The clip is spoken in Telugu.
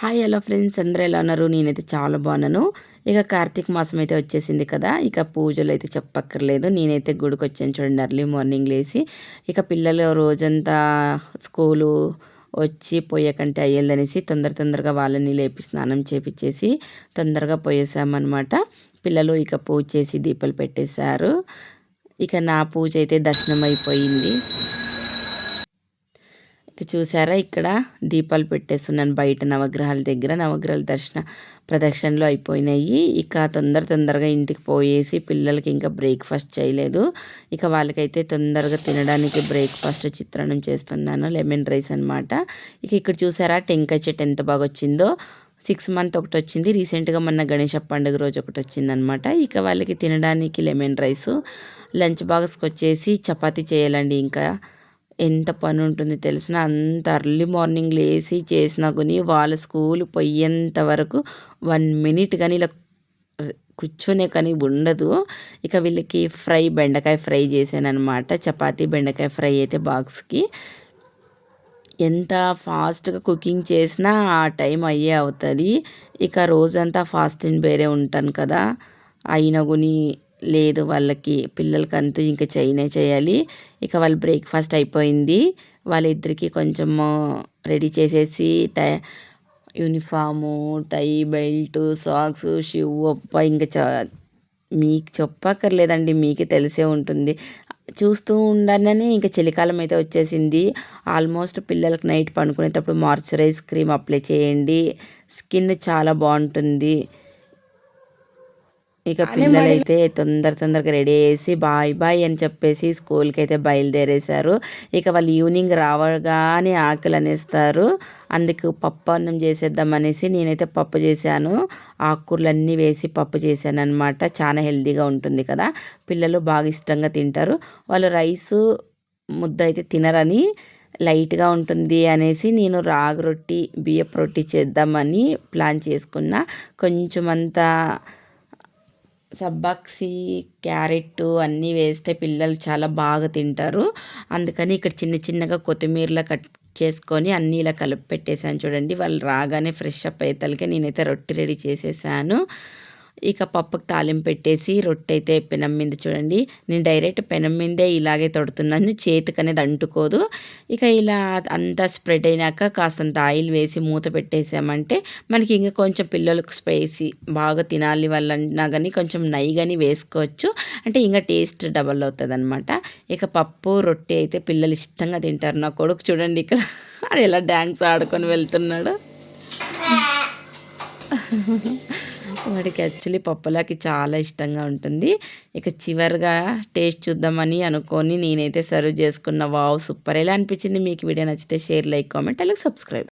హాయ్ హలో ఫ్రెండ్స్ అందరూ ఎలా ఉన్నారు? నేనైతే చాలా బాగున్నాను. ఇక కార్తీక మాసం అయితే వచ్చేసింది కదా ఇక పూజలు అయితే చెప్పక్కర్లేదు. నేనైతే గుడికి వచ్చాను చూడండి అర్లీ మార్నింగ్ లేచి. ఇక పిల్లలు రోజంతా స్కూలు వచ్చి పోయేకంటే అయ్యేదనేసి తొందర తొందరగా వాళ్ళని లేపి స్నానం చేపించేసి తొందరగా పోయేసామన్నమాట. పిల్లలు ఇక పూజ చేసి దీపాలు పెట్టేశారు. ఇక నా పూజ అయితే దర్శనం అయిపోయింది చూసారా? ఇక్కడ దీపాలు పెట్టేస్తున్నాను. బయట నవగ్రహాల దగ్గర నవగ్రహాల దర్శన ప్రదక్షిణలు అయిపోయినాయి. ఇక తొందర తొందరగా ఇంటికి పోయేసి పిల్లలకి ఇంకా బ్రేక్ఫాస్ట్ చేయలేదు. ఇక వాళ్ళకైతే తొందరగా తినడానికి బ్రేక్ఫాస్ట్ చిత్రాన్నం చేస్తున్నాను. లెమన్ రైస్ అనమాట ఇక ఇక్కడ చూసారా? టెంకాయ చెట్టు ఎంత బాగా వచ్చిందో. సిక్స్ మంత్ ఒకటి వచ్చింది. రీసెంట్గా మొన్న గణేష పండుగ రోజు ఒకటి వచ్చిందనమాట ఇక వాళ్ళకి తినడానికి లెమన్ రైస్ లంచ్ బాక్స్కి వచ్చేసి చపాతీ చేయాలండి ఇంకా. ఎంత పని ఉంటుంది తెలిసిన అంత అర్లీ మార్నింగ్ లేచి చేసినా కానీ వాళ్ళ స్కూల్ పోయేంత వరకు వన్ మినిట్ కానీ ఇలా కూర్చునే కానీ ఉండదు. ఇక వీళ్ళకి ఫ్రై బెండకాయ ఫ్రై చేశాను అనమాట చపాతీ బెండకాయ ఫ్రై అయితే బాక్స్కి. ఎంత ఫాస్ట్గా కుకింగ్ చేసినా ఆ టైం అయ్యే అవుతుంది. ఇక రోజంతా ఫాస్టింగ్ వేరే ఉంటాను కదా. అయినా కొని లేదు వాళ్ళకి పిల్లలకంతా ఇంకా చేయనే చేయాలి. ఇక వాళ్ళ బ్రేక్ఫాస్ట్ అయిపోయింది. వాళ్ళిద్దరికి కొంచెము రెడీ చేసేసి tie uniform tie belt socks shoe ఒప్ప ఇంకా చ మీకు చెప్పక్కర్లేదండి. మీకే తెలిసే ఉంటుంది. చూస్తూ ఉండనని ఇంకా చలికాలం అయితే వచ్చేసింది. ఆల్మోస్ట్ పిల్లలకి నైట్ పండుకునేటప్పుడు మాయిశ్చరైజ్ క్రీమ్ అప్లై చేయండి. స్కిన్ చాలా బాగుంటుంది. ఇక పిల్లలైతే తొందర తొందరగా రెడీ చేసి బాయ్ బాయ్ అని చెప్పేసి స్కూల్కి అయితే బయలుదేరేశారు. ఇక వాళ్ళు ఈవినింగ్ రావగానే ఆకలి అనేస్తారు అందుకు పప్పు అన్నం చేసేద్దాం అనేసి నేనైతే పప్పు చేశాను. ఆకుకూరలు అన్నీ వేసి పప్పు చేశాను అనమాట చాలా హెల్తీగా ఉంటుంది కదా. పిల్లలు బాగా ఇష్టంగా తింటారు. వాళ్ళు రైస్ ముద్ద అయితే తినరని లైట్గా ఉంటుంది అనేసి నేను రాగి రొట్టి బియ్యపు రొట్టి చేద్దామని ప్లాన్ చేసుకున్నా. కొంచెం అంతా సబ్బాక్సి క్యారెట్ అన్నీ వేస్తే పిల్లలు చాలా బాగా తింటారు. అందుకని ఇక్కడ చిన్న చిన్నగా కొత్తిమీరలా కట్ చేసుకొని అన్నీ ఇలా కలిపి పెట్టేశాను చూడండి. వాళ్ళు రాగానే ఫ్రెష్ అప్ అయ్యేతలకే నేనైతే రొట్టె రెడీ చేసేసాను. ఇక పప్పుకు తాలింపు పెట్టేసి రొట్టె అయితే పెనం మీద చూడండి. నేను డైరెక్ట్ పెనం మీదే ఇలాగే తొడుతున్నాను. చేతికి అనేది అంటుకోదు. ఇక ఇలా అంతా స్ప్రెడ్ అయినాక కాస్తంత ఆయిల్ వేసి మూత పెట్టేసామంటే మనకి ఇంకా కొంచెం పిల్లలకు స్పైసీ బాగా తినాలి వాళ్ళన్నా కానీ కొంచెం నెయ్యి కానీ వేసుకోవచ్చు. అంటే ఇంకా టేస్ట్ డబల్ అవుతుంది అనమాట ఇక పప్పు రొట్టె అయితే పిల్లలు ఇష్టంగా తింటారు. నా కొడుకు చూడండి ఇక్కడ. ఎలా డ్యాన్స్ ఆడుకొని వెళ్తున్నాడు. వాడికి యాక్చువల్లీ పప్పులాకి చాలా ఇష్టంగా ఉంటుంది. ఇక చివరిగా టేస్ట్ చూద్దామని అనుకొని నేనైతే సర్వ్ చేసుకున్న వావ్ సూపర్. ఎలా అనిపించింది మీకు వీడియో నచ్చితే షేర్ లైక్ కామెంట్ అలాగే సబ్స్క్రైబ్.